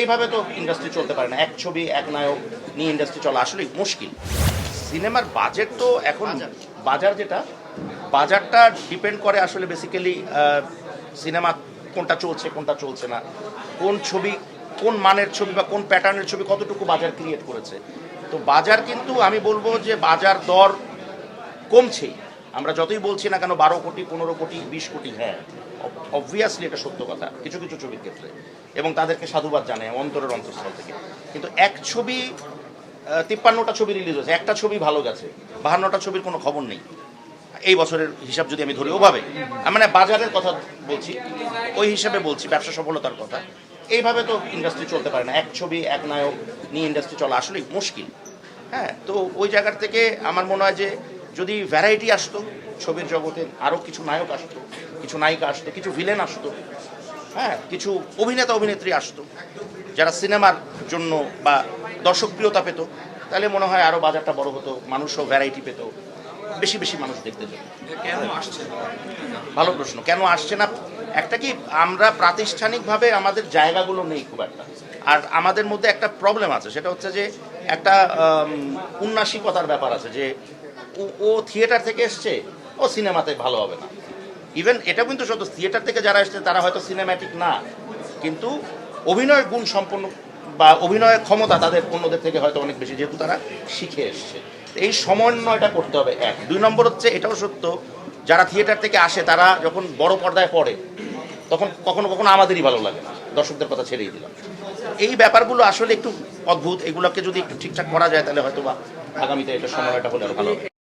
এইভাবে তো ইন্ডাস্ট্রি চলতে পারে না। এক ছবি এক নায়ক নিয়ে ইন্ডাস্ট্রি চলা আসলে মুশকিল। সিনেমার বাজেট তো এখন বাজার। যেটা বাজারটা ডিপেন্ড করে আসলে বেসিক্যালি সিনেমা কোনটা চলছে কোনটা চলছে না। কোন ছবি কোন মানের ছবি বা কোন প্যাটার্নের ছবি কতটুকু বাজার ক্রিয়েট করেছে। তো বাজার কিন্তু আমি বলব যে বাজার দর কমছেই। আমরা যতই বলছি না কেন বারো কোটি পনেরো কোটি বিশ কোটি হ্যাঁ। অবভিয়াসলি এটা সত্য কথা, কিছু কিছু ছবির ক্ষেত্রে। এবং তাদেরকে সাধুবাদ জানায় অন্তরের অন্তঃস্থল থেকে। কিন্তু এক ছবি তিপ্পান্নটা ছবি রিলিজ হয়েছে, একটা ছবি ভালো গেছে, বাহান্নটা ছবির কোনো খবর নেই। এই বছরের হিসাব যদি আমি ধরি, ওভাবে। মানে বাজারের কথা বলছি, ওই হিসাবে বলছি, ব্যবসা সফলতার কথা। এইভাবে তো ইন্ডাস্ট্রি চলতে পারে না। এক ছবি, এক নায়ক নিয়ে ইন্ডাস্ট্রি চলা আসলেই মুশকিল। হ্যাঁ তো ওই জায়গার থেকে আমার মনে হয় যে যদি ভ্যারাইটি আসতো ছবির জগতে আরও কিছু নায়ক আসতো কিছু নায়িকা আসতো কিছু ভিলেন আসতো হ্যাঁ কিছু অভিনেতা অভিনেত্রী আসতো যারা সিনেমার জন্য বা দর্শকপ্রিয়তা পেত তাহলে মনে হয় আরও বাজারটা বড় হতো মানুষও ভ্যারাইটি পেত বেশি বেশি মানুষ দেখতে যেত। কেন আসছে ভালো প্রশ্ন। কেন আসছে না? একটা কি আমরা প্রাতিষ্ঠানিকভাবে আমাদের জায়গাগুলো নেই খুব একটা। আর আমাদের মধ্যে একটা প্রবলেম আছে, সেটা হচ্ছে যে একটা উন্নাসিকতার ব্যাপার আছে যে ও- থিয়েটার থেকে এসছে, ও সিনেমাতে ভালো হবে না। ইভেন এটা কিন্তু সত্য থিয়েটার থেকে যারা এসছে, তারা হয়তো সিনেম্যাটিক না। কিন্তু অভিনয়ের গুণ সম্পন্ন বা অভিনয়ের ক্ষমতা তাদের অন্যদের থেকে হয়তো অনেক বেশি, যেহেতু তারা শিখে এসছে। এই সমন্বয়টা করতে হবে এক। দুই নম্বর হচ্ছে, এটাও সত্য, যারা থিয়েটার থেকে আসে, তারা যখন বড় পর্দায় পড়ে, তখন কখনো কখনো আমাদেরই ভালো লাগে না। দর্শকদের কথা ছেড়েই দিলাম। এই ব্যাপারগুলো আসলে একটু অদ্ভুত, এগুলোকে যদি একটু ঠিকঠাক করা যায় তাহলে হয়তো বা আগামীতে এটা সময়টা হলে ভালো